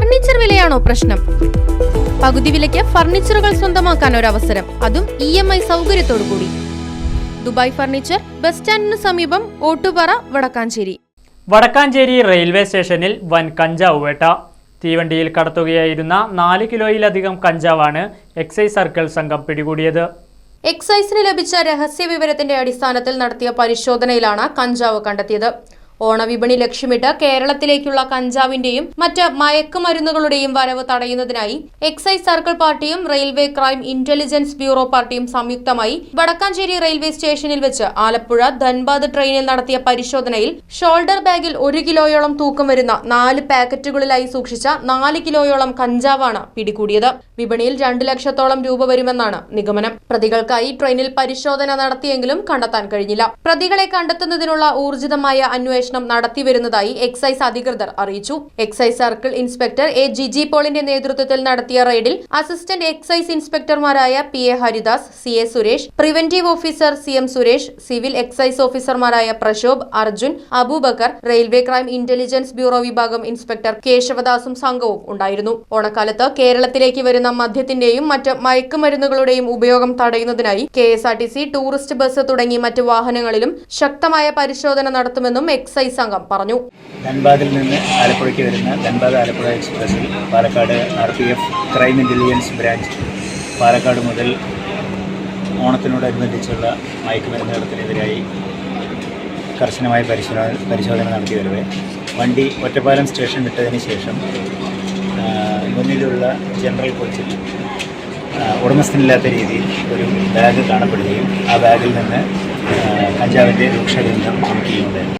Furniture വിലയാണോ പ്രശ്നം? പകുതി വിലയ്ക്ക് ഫർണിച്ചറുകൾ സ്വന്തമാക്കാൻ ഒരു അവസരം അതും ഇ എം ഐ സൗകര്യത്തോടു കൂടി ദുബായ് ഫർണിച്ചർ ബസ് സ്റ്റാൻഡിന് സമീപം ഓട്ടുപാറ വടക്കാഞ്ചേരി. വടക്കാഞ്ചേരി റെയിൽവേ സ്റ്റേഷനിൽ വൻ കഞ്ചാവ് വേട്ട. തീവണ്ടിയിൽ കടത്തുകയായിരുന്ന നാല് കിലോയിലധികം കഞ്ചാവാണ് എക്സൈസ് സർക്കിൾ സംഘം പിടികൂടിയത്. എക്സൈസിന് ലഭിച്ച രഹസ്യ വിവരത്തിന്റെ അടിസ്ഥാനത്തിൽ നടത്തിയ പരിശോധനയിലാണ് കഞ്ചാവ് കണ്ടെത്തിയത്. ഓണവിപണി ലക്ഷ്യമിട്ട് കേരളത്തിലേക്കുള്ള കഞ്ചാവിന്റെയും മറ്റ് മയക്കുമരുന്നുകളുടെയും വരവ് തടയുന്നതിനായി എക്സൈസ് സർക്കിൾ പാർട്ടിയും റെയിൽവേ ക്രൈം ഇന്റലിജൻസ് ബ്യൂറോ പാർട്ടിയും സംയുക്തമായി വടക്കാഞ്ചേരി റെയിൽവേ സ്റ്റേഷനിൽ വെച്ച് ആലപ്പുഴ ധൻബാദ് ട്രെയിനിൽ നടത്തിയ പരിശോധനയിൽ ഷോൾഡർ ബാഗിൽ ഒരു കിലോയോളം തൂക്കം വരുന്ന നാല് പാക്കറ്റുകളിലായി സൂക്ഷിച്ച നാല് കിലോയോളം കഞ്ചാവാണ് പിടികൂടിയത്. വിപണിയിൽ രണ്ട് ലക്ഷത്തോളം രൂപ വരുമെന്നാണ് നിഗമനം. പ്രതികൾക്കായി ട്രെയിനിൽ പരിശോധന നടത്തിയെങ്കിലും കണ്ടെത്താൻ കഴിഞ്ഞില്ല. പ്രതികളെ കണ്ടെത്തുന്നതിനുള്ള ഊർജിതമായ അന്വേഷണം നടത്തിവരുന്നതായി എക്സൈസ് അധികൃതർ അറിയിച്ചു. Excise circle inspector A Jiji പോളിന്റെ നേതൃത്വത്തിൽ നടത്തിയ റെയ്ഡിൽ assistant excise ഇൻസ്പെക്ടർമാരായ P A Haridas C A Suresh preventive officer C M Suresh civil excise ഓഫീസർമാരായ Prashobh Arjun Abubakar railway crime intelligence bureau വിഭാഗം ഇൻസ്പെക്ടർ കേശവദാസും സംഘവും ഉണ്ടായിരുന്നു. ഓണക്കാലത്ത് കേരളത്തിലേക്ക് വരുന്ന മദ്യത്തിന്റെയും മറ്റ് മയക്കുമരുന്നുകളുടെയും ഉപയോഗം തടയുന്നതിനായി കെ ടൂറിസ്റ്റ് ബസ് തുടങ്ങി മറ്റ് വാഹനങ്ങളിലും ശക്തമായ പരിശോധന നടത്തുമെന്നും എക്സൈസ് സംഘം പറഞ്ഞു. ധൻബാദിൽ നിന്ന് ആലപ്പുഴയ്ക്ക് വരുന്ന Dhanbad Alappuzha എക്സ്പ്രസ്സിൽ Palakkad R P F crime intelligence branch Palakkad മുതൽ ഓണത്തിനോടനുബന്ധിച്ചുള്ള മയക്കുമരുന്ന് കടത്തിനെതിരായി കർശനമായ പരിശോധന പരിശോധന നടത്തി വരവേ വണ്ടി ഒറ്റപ്പാലം സ്റ്റേഷൻ വിട്ടതിന് ശേഷം മുന്നിലുള്ള ജനറൽ കോച്ചിൽ ഉടമസ്ഥനില്ലാത്ത രീതിയിൽ ഒരു ബാഗ് കാണപ്പെടുകയും ആ ബാഗിൽ നിന്ന് കഞ്ചാവിന്റെ രൂക്ഷഗന്ധം ചുമക്കുകയുണ്ടായി